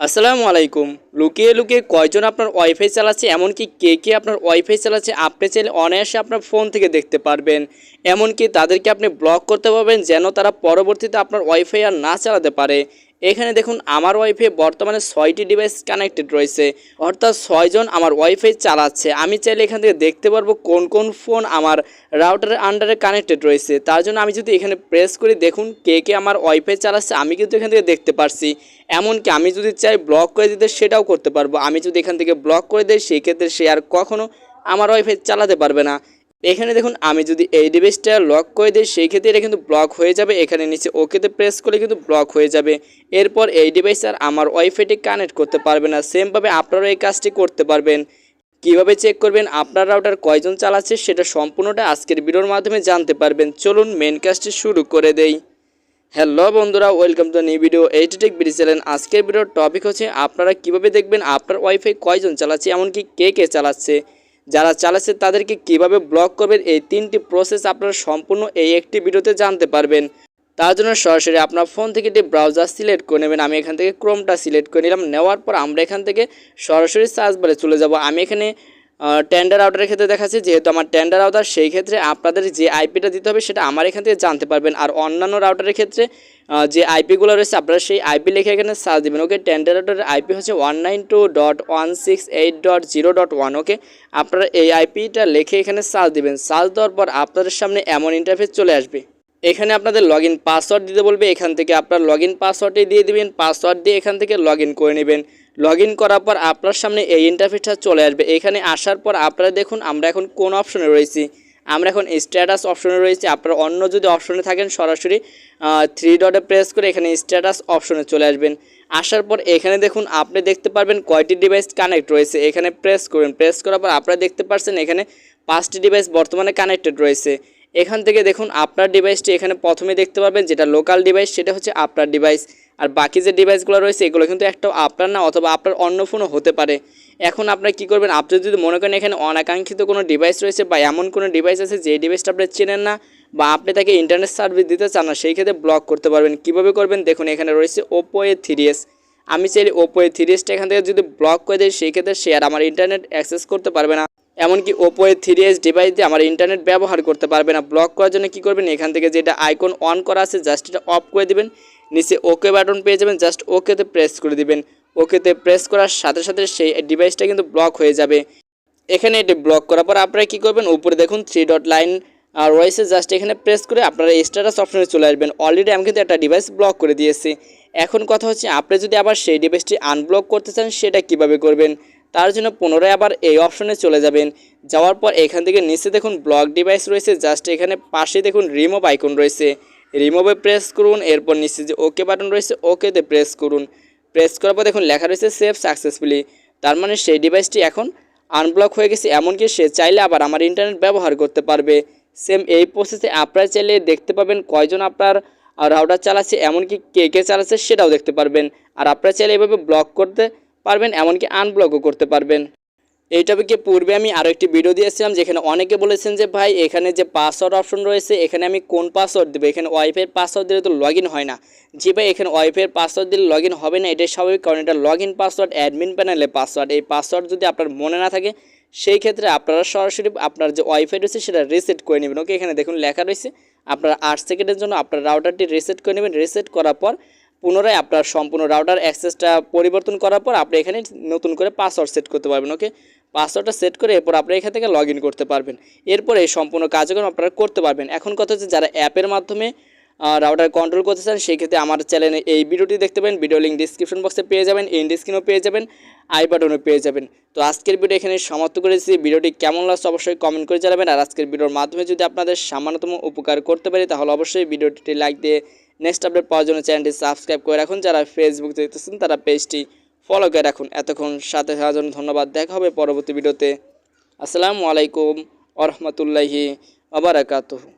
আসসালামু আলাইকুম। লুকিয়ে লুকিয়ে কয়জন আপনার ওয়াইফাই চালাচ্ছে, এমনকি কে কে আপনার ওয়াইফাই চালাচ্ছে, আপনি চাইলে অনায়াসে আপনার ফোন থেকে দেখতে পারবেন। এমনকি তাদেরকে আপনি ব্লক করতে পারবেন, যেন তারা পরবর্তীতে আপনার ওয়াইফাই আর না চালাতে পারে। এখানে দেখুন, আমার ওয়াইফাই বর্তমানে ছয়টি ডিভাইস কানেক্টেড রয়েছে। অর্থাৎ ছয়জন আমার ওয়াইফাই চালাচ্ছে। আমি চাইলে এখান থেকে দেখতে পারব কোন কোন ফোন আমার রাউটারের আন্ডারে কানেক্টেড রয়েছে। তার জন্য আমি যদি এখানে প্রেস করি, দেখুন, কে কে আমার ওয়াইফাই চালাচ্ছে, আমি কিন্তু এখান থেকে দেখতে পারছি। এমনকি আমি যদি চাই ব্লক করে দিতে, সেটাও করতে পারব। আমি যদি এখান থেকে ব্লক করে দিই, সেক্ষেত্রে সে আর কখনও আমার ওয়াইফাই চালাতে পারবে না। এখানে দেখুন, আমি যদি এই ডিভাইসটা লক করে দিই, সেই ক্ষেত্রে এটা কিন্তু ব্লক হয়ে যাবে। এখানে নিচে ওকেতে প্রেস করলে কিন্তু ব্লক হয়ে যাবে। এরপর এই ডিভাইস আর আমার ওয়াইফাইটি কানেক্ট করতে পারবে না। সেমভাবে আপনারাও এই কাজটি করতে পারবেন। কীভাবে চেক করবেন? আপনার রাউটার কয়জন চালাচ্ছে সেটা সম্পূর্ণটা আজকের ভিডিওর মাধ্যমে জানতে পারবেন। চলুন মেন কাজটি শুরু করে দেই। হ্যালো বন্ধুরা welcome to new video eighty tech BD channel আজকের ভিডিওর টপিক হচ্ছে, আপনারা কীভাবে দেখবেন আপনার ওয়াইফাই কয়জন চালাচ্ছে, এমনকি কে কে চালাচ্ছে? যারা চালাচ্ছে তাদেরকে কীভাবে ব্লক করবেন? এই তিনটি প্রসেস আপনারা সম্পূর্ণ এই একটি ভিডিওতে জানতে পারবেন। তার জন্য সরাসরি আপনার ফোন থেকে একটি ব্রাউজার সিলেক্ট করে নেবেন। আমি এখান থেকে ক্রোমটা সিলেক্ট করে নিলাম। নেওয়ার পর আমরা এখান থেকে সরাসরি সার্চ বারে চলে যাব। আমি এখানে টেন্ডার আউটারের ক্ষেত্রে দেখাচ্ছি। যেহেতু আমার টেন্ডার আউটার সেই ক্ষেত্রে আপনাদের যে আইপিটা দিতে হবে, সেটা আমার এখান থেকে জানতে পারবেন। আর অন্যান্য রাউটারের ক্ষেত্রে যে আইপিগুলো রয়েছে, আপনারা সেই আইপি লিখে এখানে সার্চ দেবেন ওকে টেন্ডার আইপি হচ্ছে one nine two dot one six eight dot zero dot one okay আপনারা এই আইপিটা লিখে এখানে সার্চ দেবেন। সার্চ দেওয়ার পর আপনাদের সামনে এমন ইন্টারফেস চলে আসবে। এখানে আপনাদের লগ ইন পাসওয়ার্ড দিতে বলবে, এখান থেকে আপনার লগ ইন পাসওয়ার্ডটি দিয়ে দিবেন পাসওয়ার্ড দিয়ে এখান থেকে লগ ইন করে নেবেন। লগ ইন করার পর আপনার সামনে এই ইন্টারফেসটা চলে আসবে। এখানে আসার পর আপনারা দেখুন, আমরা এখন কোন অপশনে রয়েছি। আমরা এখন স্ট্যাটাস অপশনে রয়েছি। আপনারা অন্য যদি অপশনে থাকেন, সরাসরি থ্রি ডটে প্রেস করে এখানে স্ট্যাটাস অপশনে চলে আসবেন। আসার পর এখানে দেখুন, আপনি দেখতে পারবেন কয়টি ডিভাইস কানেক্ট রয়েছে। এখানে প্রেস করবেন প্রেস করার পর আপনারা দেখতে পাচ্ছেন এখানে পাঁচটি ডিভাইস বর্তমানে কানেক্টেড রয়েছে। এখান থেকে দেখুন, আপনার ডিভাইসটি এখানে প্রথমে দেখতে পারবেন যেটা লোকাল ডিভাইস সেটা হচ্ছে আপনার ডিভাইস আর বাকি যে ডিভাইসগুলো রয়েছে, এগুলো কিন্তু একটা আপনার না, অথবা আপনার অন্য ফোনও হতে পারে। এখন আপনারা কি করবেন? আপনি যদি মনে করেন এখানে অনাকাঙ্ক্ষিত কোনো ডিভাইস রয়েছে বা এমন কোনো ডিভাইস আছে যে ডিভাইসটা আপনি চেনেন না বা আপনি তাকে ইন্টারনেট সার্ভিস দিতে চান না, সেই ক্ষেত্রে ব্লক করতে পারবেন। কীভাবে করবেন? দেখুন, এখানে রয়েছে ওপো এ থ্রি এস আমি চাইলে ওপো এ থ্রি এসটা এখান থেকে যদি ব্লক করে দিই, সেই ক্ষেত্রে সে আর আমার ইন্টারনেট অ্যাক্সেস করতে পারবে না। এমনকি Oppo A three S device দিয়ে আমার ইন্টারনেট ব্যবহার করতে পারবে না। ব্লক করার জন্য কী করবেন? এখান থেকে যেটা আইকন অন করা আছে জাস্ট এটা অফ করে দিবেন। নিচে ওকে বাটন পেয়ে যাবেন। জাস্ট ওকেতে প্রেস করে দিবেন। ওকেতে প্রেস করার সাথে সাথে সেই ডিভাইসটা কিন্তু ব্লক হয়ে যাবে। এখানে এটি ব্লক করার পর আপনারা কী করবেন? উপরে দেখুন থ্রি ডট লাইন আর রয়েছে জাস্ট এখানে প্রেস করে আপনারা স্ট্যাটাস অপশনে চলে আসবেন। অলরেডি আমি কিন্তু একটা ডিভাইস ব্লক করে দিয়েছি। এখন কথা হচ্ছে, আপনি যদি আবার সেই ডিভাইসটি আনব্লক করতে চান, সেটা কীভাবে করবেন? তার জন্য পুনরায় আবার এই অপশনে চলে যাবেন। যাওয়ার পর এখান থেকে নিচে দেখুন ব্লক ডিভাইস রয়েছে জাস্ট এখানে পাশে দেখুন রিমুভ আইকন রয়েছে। রিমুভে প্রেস করুন, এরপর নিচে যে ওকে বাটন রয়েছে ওকেতে প্রেস করুন। প্রেস করার পর দেখুন লেখা রয়েছে সেভ সাকসেসফুলি তার মানে সেই ডিভাইসটি এখন আনব্লক হয়ে গেছে, এমনকি সে চাইলে আবার আমার ইন্টারনেট ব্যবহার করতে পারবে। সেম এই প্রসেসে আপনারা চাইলে দেখতে পাবেন কয়জন আপনার রাউটার চালাচ্ছে, এমনকি কে কে চালাচ্ছে সেটাও দেখতে পারবেন। আর আপনারা চাইলে এভাবে ব্লক করতে পারবেন, এমনকি আনব্লকও করতে পারবেন। এই টপিকে পূর্বে আমি আরও একটি ভিডিও দিয়েছিলাম, যেখানে অনেকে বলেছেন যে, ভাই, এখানে যে পাসওয়ার্ড অপশন রয়েছে, এখানে আমি কোন পাসওয়ার্ড দেবো? এখানে ওয়াইফাইয়ের পাসওয়ার্ড দিলে তো লগ হয় না। জি ভাই, এখানে ওয়াইফাইয়ের পাসওয়ার্ড দিলে লগ হবে না, এটাই স্বাভাবিক, কারণ এটা লগ পাসওয়ার্ড অ্যাডমিন প্যানেলের পাসওয়ার্ড এই পাসওয়ার্ড যদি আপনার মনে না থাকে, সেই ক্ষেত্রে আপনারা সরাসরি আপনার যে ওয়াইফাই রয়েছে, সেটা রিসেট করে নেবেন। ওকে এখানে দেখুন লেখা রয়েছে, আপনারা আট সেকেন্ডের জন্য আপনার রাউটারটি রিসেট করে নেবেন। রিসেট করার পর, পুনরায় আপনার সম্পূর্ণ রাউটার অ্যাক্সেসটা পরিবর্তন করার পর, আপনি এখানে নতুন করে পাসওয়ার্ড সেট করতে পারবেন। ওকে পাসওয়ার্ডটা সেট করে এরপর আপনি এখান থেকে লগ করতে পারবেন। এরপর সম্পূর্ণ কার্যক্রম আপনারা করতে পারবেন। এখন কথা হচ্ছে যারা অ্যাপের মাধ্যমে রাউটার কন্ট্রোল করতে চান, সেই ক্ষেত্রে আমার চ্যানেলে এই ভিডিওটি দেখতে পাবেন। ভিডিও লিঙ্ক ডিসক্রিপশন বক্সে পেয়ে যাবেন ইন্ড পেয়ে যাবেন আই বাটনও পেয়ে যাবেন। তো আজকের ভিডিও এখানে সমাপ্ত করেছি ভিডিওটি কেমন লাগছে অবশ্যই কমেন্ট করে জানাবেন। আর আজকের ভিডিওর মাধ্যমে যদি আপনাদের সামান্যতম উপকার করতে পারি, তাহলে অবশ্যই ভিডিওটি লাইক দিয়ে নেক্সট আপডেট পাওয়ার জন্য চ্যানেলটি সাবস্ক্রাইব করে রাখুন। যারা ফেসবুক দেখতেছেন, তারা পেজটি ফলো করে রাখুন। এতক্ষণ সাথে থাকার জন্য ধন্যবাদ। দেখা হবে পরবর্তী ভিডিওতে। আসসালামু আলাইকুম আরহামতুল্লাহি আবারাকাতুহু